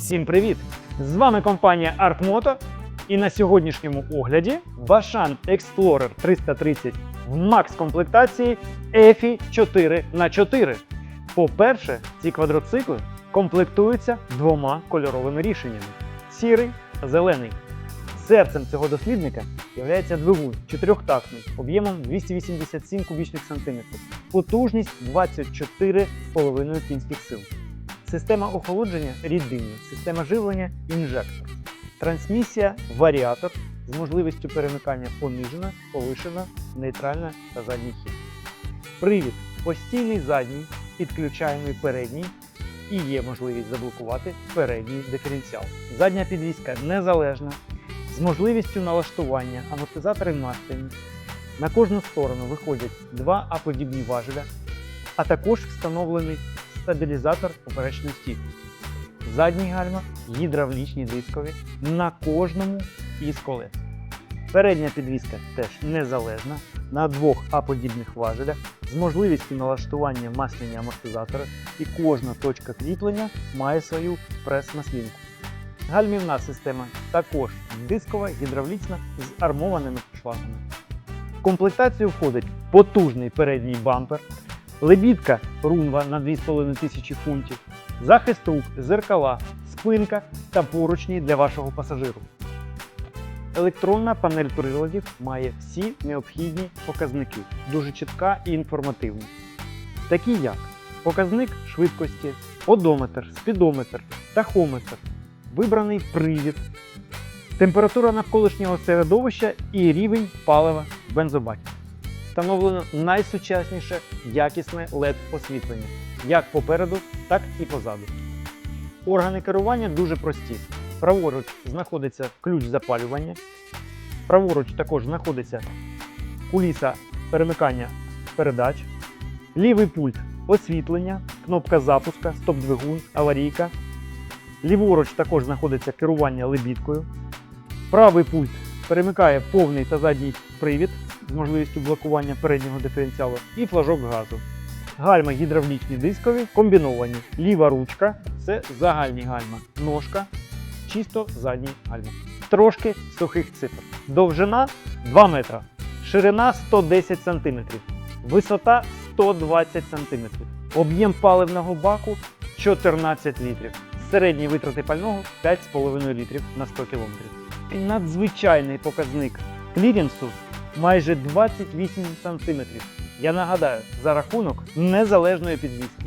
Всім привіт! З вами компанія ArtMoto і на сьогоднішньому огляді Bashan Explorer 330 в макс комплектації EFI 4х4. По-перше, ці квадроцикли комплектуються двома кольоровими рішеннями: сірий та зелений. Серцем цього дослідника є двигун чотирьохтактний об'ємом 287 кубічних сантиметрів, потужність 24,5 кінських сил. Система охолодження рідинні, система живлення інжектор, трансмісія варіатор з можливістю перемикання понижена, повишена, нейтральна та задній хід. Привід постійний задній, підключаємий передній і є можливість заблокувати передній диференціал. Задня підвізка незалежна, з можливістю налаштування амортизатори настільні. На кожну сторону виходять два аподібні важеля, а також встановлений стабілізатор поперечної стійкості. Задні гальма гідравлічні дискові на кожному із колес. Передня підвізка теж незалежна на двох А-подібних важелях з можливістю налаштування масляні амортизатори і кожна точка кріплення має свою прес-маслінку. Гальмівна система також дискова, гідравлічна з армованими шлангами. В комплектацію входить потужний передній бампер, лебідка рунва на 2500 фунтів, захист рук, зеркала, спинка та поручні для вашого пасажиру. Електронна панель приладів має всі необхідні показники, дуже чітка і інформативна. Такі як показник швидкості, одометр, спідометр, тахометр, вибраний привід, температура навколишнього середовища і рівень палива в. Встановлено найсучасніше якісне LED-освітлення як попереду, так і позаду. Органи керування дуже прості. Праворуч знаходиться ключ запалювання, праворуч також знаходиться куліса перемикання передач, лівий пульт освітлення, кнопка запуска, стоп-двигун, аварійка. Ліворуч також знаходиться керування лебідкою. Правий пульт перемикає повний та задній привід з можливістю блокування переднього диференціалу і флажок газу. Гальма гідравлічні дискові комбіновані. Ліва ручка це загальні гальма. Ножка чисто задні гальма. Трошки сухих цифр. Довжина 2 метра, ширина 110 см, висота 120 см, об'єм паливного баку 14 літрів. Середні витрати пального 5,5 літрів на 100 км. Надзвичайний показник кліренсу майже 28 см. Я нагадаю, за рахунок незалежної підвіски.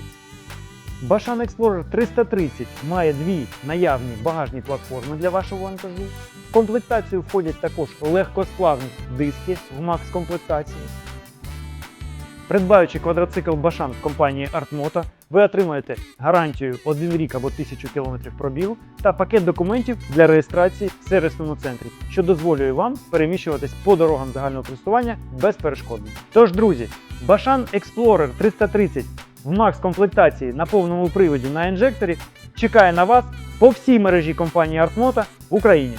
Bashan Explorer 330 має дві наявні багажні платформи для вашого вантажу. В комплектацію входять також легкосплавні диски в макс комплектації. Придбаючи квадроцикл Bashan в компанії Artmoto, ви отримаєте гарантію 1 рік або 1000 км пробігу та пакет документів для реєстрації в сервісному центрі, що дозволює вам переміщуватись по дорогам загального користування безперешкодно. Тож, друзі, Bashan Explorer 330 в макс комплектації на повному приводі на інжекторі чекає на вас по всій мережі компанії Artmoto в Україні.